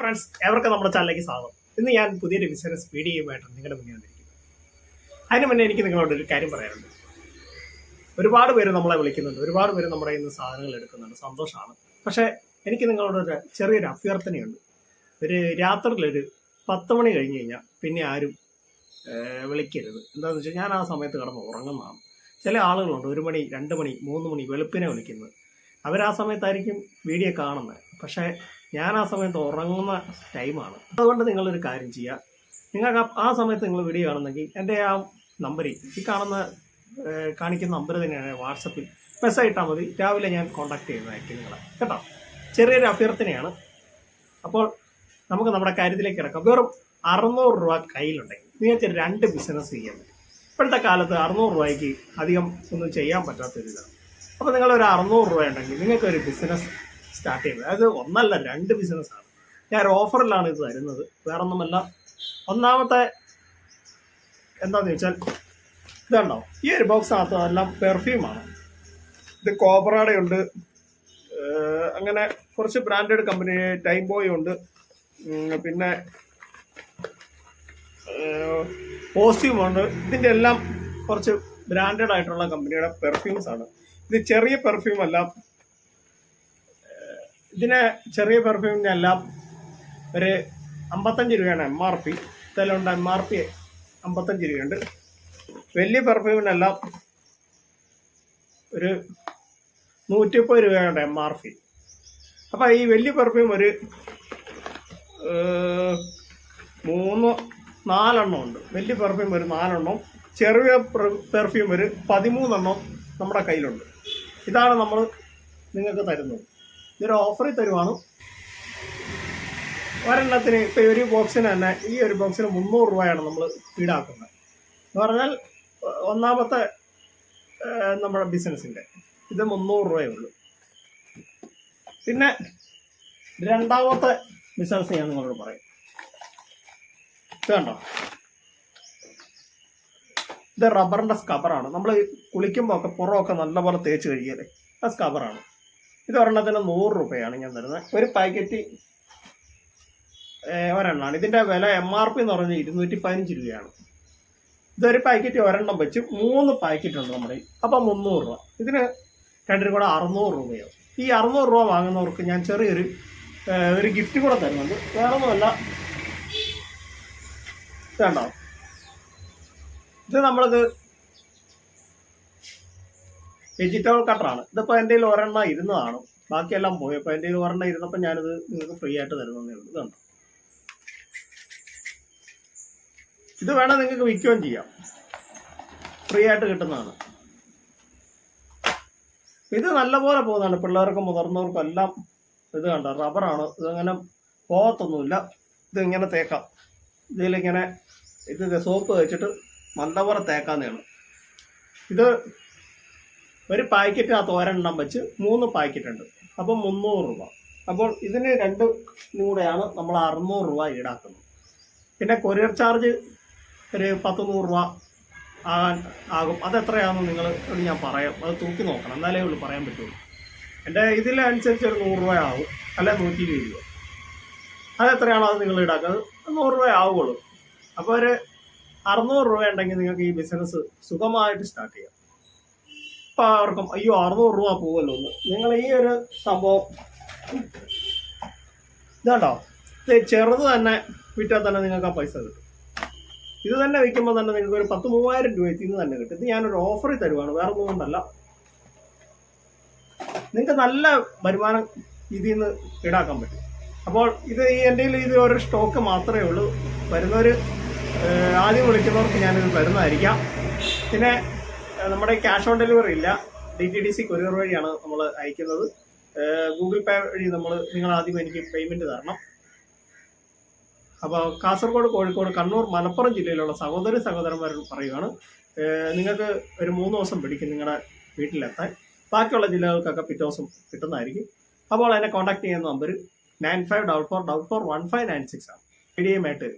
Friends എവർക്ക് നമ്മുടെ ചാനലിലേക്ക് സ്വാഗതം. ഇന്ന് ഞാൻ പുതിയൊരു ബിസിനസ് വീഡിയോയുമായിട്ട് നിങ്ങളുടെ മുന്നിൽ വന്നിരിക്കുന്നു അതിന് മുന്നേ എനിക്ക് നിങ്ങളോട് ഒരു കാര്യം പറയാനുണ്ട്. ഒരുപാട് പേര് നമ്മളെ വിളിക്കുന്നുണ്ട്. ഒരുപാട് പേര് നമ്മുടെ ഇന്ന് സാധനങ്ങൾ എടുക്കുന്നുണ്ട്. സന്തോഷമാണ്. പക്ഷേ എനിക്ക് നിങ്ങളോട് ഒരു ചെറിയൊരു അഭ്യർത്ഥനയുണ്ട്. ഒരു രാത്രിയിലൊരു പത്ത് മണി കഴിഞ്ഞ് കഴിഞ്ഞാൽ പിന്നെ ആരും വിളിക്കരുത്. എന്താണെന്ന് വെച്ചാൽ ഞാൻ ആ സമയത്ത് കിടന്ന് ഉറങ്ങുന്നതാണ്. ചില ആളുകളുണ്ട് ഒരു മണി രണ്ട് മണി മൂന്ന് മണി വെളുപ്പിനെ വിളിക്കുന്നത്. അവർ ആ സമയത്തായിരിക്കും വീഡിയോ കാണുന്നത്. പക്ഷേ ഞാൻ ആ സമയത്ത് ഉറങ്ങുന്ന ടൈമാണ്. അതുകൊണ്ട് നിങ്ങളൊരു കാര്യം ചെയ്യുക നിങ്ങൾക്ക് ആ- സമയത്ത് നിങ്ങൾ വീഡിയോ കാണുന്നെങ്കിൽ എന്റെ ആ നമ്പറിൽ ഈ കാണുന്ന കാണിക്കുന്ന നമ്പർ തന്നെയാണ് വാട്സപ്പിൽ. മെസ്സേജ് ഇട്ടാൽ മതി. രാവിലെ ഞാൻ കോൺടാക്ട് ചെയ്യുന്നതായിരിക്കും നിങ്ങളെ. കേട്ടോ? ചെറിയൊരു അഭ്യർത്ഥനയാണ്. അപ്പോൾ നമുക്ക് നമ്മുടെ കാര്യത്തിലേക്ക് ഇറക്കാം വെറും അറുന്നൂറ് രൂപ കയ്യിലുണ്ടെങ്കിൽ നിങ്ങൾക്ക് രണ്ട് ബിസിനസ് ചെയ്യാൻ പറ്റും. ഇപ്പോഴത്തെ കാലത്ത് അറുന്നൂറ് രൂപയ്ക്ക് അധികം ഒന്നും ചെയ്യാൻ പറ്റാത്തൊരിതാണ്. അപ്പോൾ നിങ്ങളൊരു അറുന്നൂറ് രൂപ ഉണ്ടെങ്കിൽ നിങ്ങൾക്കൊരു ബിസിനസ് സ്റ്റാർട്ട് ചെയ്യുന്നത്. അതായത് ഒന്നല്ല രണ്ട് ബിസിനസ്സാണ് ഞാൻ ഓഫറിലാണ് ഇത് തരുന്നത്. വേറൊന്നുമല്ല. ഒന്നാമത്തെ എന്താന്ന് ചോദിച്ചാൽ ഇതുണ്ടോ? ഈ ഒരു ബോക്സിനകത്ത് എല്ലാം പെർഫ്യൂമാണ് ഇത് കോബ്രയുടെ ഉണ്ട്. അങ്ങനെ കുറച്ച് ബ്രാൻഡഡ് കമ്പനി ടൈം ബോയ് ഉണ്ട്. പിന്നെ പോസ്റ്റ്യൂം ഉണ്ട്. ഇതിന്റെ എല്ലാം കുറച്ച് ബ്രാൻഡഡ് ആയിട്ടുള്ള കമ്പനിയുടെ പെർഫ്യൂംസ് ആണ്. ഇത് ചെറിയ പെർഫ്യൂം അല്ല ഇതിന് ചെറിയ പെർഫ്യൂമിനെല്ലാം ഒരു അമ്പത്തഞ്ച് രൂപയാണ് എം ആർ പി ഇതിലുണ്ട് എം ആർ പി അമ്പത്തഞ്ച് രൂപയുണ്ട്. വലിയ പെർഫ്യൂമിനെല്ലാം ഒരു നൂറ്റി മുപ്പത് രൂപയാണ് എം ആർ പി അപ്പോൾ ഈ വലിയ പെർഫ്യൂം ഒരു മൂന്ന് നാലെണ്ണം ഉണ്ട്. വലിയ പെർഫ്യൂം ഒരു നാലെണ്ണം ചെറിയ പെർഫ്യൂം ഒരു പതിമൂന്നെണ്ണം നമ്മുടെ കയ്യിലുണ്ട്. ഇതാണ് നമ്മൾ നിങ്ങൾക്ക് തരുന്നത്. ഇതൊരു ഓഫറിൽ തരുവാണ്. ഒരെണ്ണത്തിന് ഇപ്പം ഒരു ബോക്സിന് തന്നെ ഈ ഒരു ബോക്സിന് മുന്നൂറ് രൂപയാണ് നമ്മൾ ഈടാക്കുന്നത്. എന്ന് പറഞ്ഞാൽ ഒന്നാമത്തെ നമ്മുടെ ബിസിനസ്സിന്റെ ഇത് മുന്നൂറ് രൂപയേ ഉള്ളൂ. പിന്നെ രണ്ടാമത്തെ ബിസിനസ് ഞാൻ നിങ്ങളോട് പറയും. ഇത് കണ്ടോ? ഇത് റബ്ബറിന്റെ സ്കബറാണ് നമ്മൾ കുളിക്കുമ്പോൾ ഒക്കെ പുറമൊക്കെ നല്ലപോലെ തേച്ച് കഴിയല്ലേ ആ സ്കബറാണ് ഇത് ഒരെണ്ണത്തിന് നൂറ് രൂപയാണ് ഞാൻ തരുന്നത്. ഒരു പാക്കറ്റ് ഒരെണ്ണമാണ് ഇതിന്റെ വില എം ആർ പി എന്ന് പറഞ്ഞാൽ ഇരുന്നൂറ്റി പതിനഞ്ച് രൂപയാണ്. ഇതൊരു പാക്കറ്റ് ഒരെണ്ണം വെച്ച് മൂന്ന് പാക്കറ്റ് ഉണ്ട് നമ്മുടെ അപ്പം മുന്നൂറ് രൂപ. ഇതിന് രണ്ടിനും കൂടെ അറുന്നൂറ് രൂപയാവും ഈ അറുന്നൂറ് രൂപ വാങ്ങുന്നവർക്ക് ഞാൻ ചെറിയൊരു ഒരു ഗിഫ്റ്റ് കൂടെ തരുന്നുണ്ട്. വേറെ ഒന്നുമല്ല കണ്ടോ ഇത് നമ്മൾക്ക് വെജിറ്റബിൾ കട്ടറാണ് ഇതിപ്പോൾ എന്റെ കയ്യിൽ ഒരെണ്ണം ഇരുന്നതാണ് ബാക്കിയെല്ലാം പോയി. അപ്പോൾ എന്റെ കയ്യിൽ ഒരെണ്ണം ഇരുന്നപ്പോൾ ഞാനിത് നിങ്ങൾക്ക് ഫ്രീ ആയിട്ട് തരുന്നതേ ഉള്ളൂ. ഇത് കണ്ടോ ഇത് വേണം നിങ്ങൾക്ക് വിൽക്കുകയും ചെയ്യാം. ഫ്രീ ആയിട്ട് കിട്ടുന്നതാണ്. ഇത് നല്ലപോലെ പോകുന്നതാണ്. പിള്ളേർക്കും മുതിർന്നവർക്കും എല്ലാം ഇത് കണ്ട? റബ്ബറാണ് ഇതങ്ങനെ പോകത്തൊന്നുമില്ല. ഇത് ഇങ്ങനെ തേക്കാം. ഇതിലിങ്ങനെ ഇത് സോപ്പ് വെച്ചിട്ട് നല്ലപോലെ തേക്കാന്നെയാണ് ഇത് ഒരു പാക്കറ്റിനകത്ത് ഒരെണ്ണം വെച്ച് മൂന്ന് പാക്കറ്റ് ഉണ്ട് അപ്പം മുന്നൂറ് രൂപ. അപ്പോൾ ഇതിന് രണ്ട് കൂടെയാണ് നമ്മൾ അറുന്നൂറ് രൂപ ഈടാക്കുന്നത്. പിന്നെ കൊറിയർ ചാർജ് ഒരു പത്ത് നൂറ് രൂപ ആകാൻ ആകും. അതെത്രയാണെന്ന് നിങ്ങൾ ഞാൻ പറയാം. അത് തൂക്കി നോക്കണം. എന്നാലേ ഉള്ളൂ പറയാൻ പറ്റുള്ളൂ. എന്റെ ഇതിലനുസരിച്ച് ഒരു നൂറ് രൂപ ആവും. അല്ല നൂറ്റി ഇരുപത് രൂപ. അതെത്രയാണോ അത് നിങ്ങൾ ഈടാക്കുന്നത്? നൂറ് രൂപ ആവുകയുള്ളൂ. അപ്പോൾ ഒരു അറുന്നൂറ് രൂപ ഉണ്ടെങ്കിൽ നിങ്ങൾക്ക് ഈ ബിസിനസ് സുഖമായിട്ട് സ്റ്റാർട്ട് ചെയ്യാം. ഇപ്പം അയ്യോ അറുന്നൂറ് രൂപ പോകുമല്ലോ ഒന്ന് നിങ്ങൾ ഈ ഒരു സംഭവം ഇതാണ്ടോ? ഇത് ചെറുത് തന്നെ വിറ്റാൽ തന്നെ നിങ്ങൾക്ക് ആ പൈസ കിട്ടും. ഇത് തന്നെ വിൽക്കുമ്പോൾ തന്നെ നിങ്ങൾക്ക് ഒരു പത്ത് മൂവായിരം രൂപ ഇതിന് തന്നെ കിട്ടും. ഇത് ഞാനൊരു ഓഫറിൽ തരുവാണ് വേറെ ഒന്നുകൊണ്ടല്ല നിങ്ങൾക്ക് നല്ല വരുമാനം ഇതിൽ നിന്ന് ഈടാക്കാൻ പറ്റും. അപ്പോൾ ഇത് ഈ എന്റെ ഇത് ഒരു സ്റ്റോക്ക് മാത്രമേ ഉള്ളൂ. വരുന്നവർ ആദ്യം വിളിക്കുന്നവർക്ക് ഞാനിത് തരുന്നതായിരിക്കാം. പിന്നെ നമ്മുടെ ക്യാഷ് ഓൺ ഡെലിവറി ഇല്ല. D T D C courier വഴിയാണ് നമ്മൾ അയക്കുന്നത്. ഗൂഗിൾ പേ വഴി നമ്മൾ നിങ്ങൾ ആദ്യം എനിക്ക് പേയ്മെന്റ് തരണം. അപ്പോൾ കാസർഗോഡ് കോഴിക്കോട് കണ്ണൂർ മലപ്പുറം ജില്ലയിലുള്ള സഹോദരി സഹോദരന്മാരോട് പറയുകയാണ് നിങ്ങൾക്ക് ഒരു മൂന്ന് ദിവസം പിടിക്കും നിങ്ങളുടെ വീട്ടിലെത്താൻ. ബാക്കിയുള്ള ജില്ലകൾക്കൊക്കെ പിറ്റേ ദിവസം കിട്ടുന്നതായിരിക്കും. അപ്പോൾ എന്നെ കോൺടാക്ട് ചെയ്യുന്ന number nine five double four double four one five nine six ആണ്. വീഡിയോയുമായിട്ട്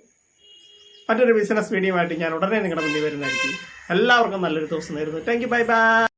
മറ്റൊരു ബിസിനസ് വീഡിയോ ആയിട്ട് ഞാൻ ഉടനെ നിങ്ങളുടെ മുന്നിൽ വരുന്നതായിരിക്കും. എല്ലാവർക്കും നല്ലൊരു ദിവസം നേരുന്നു. Thank you bye bye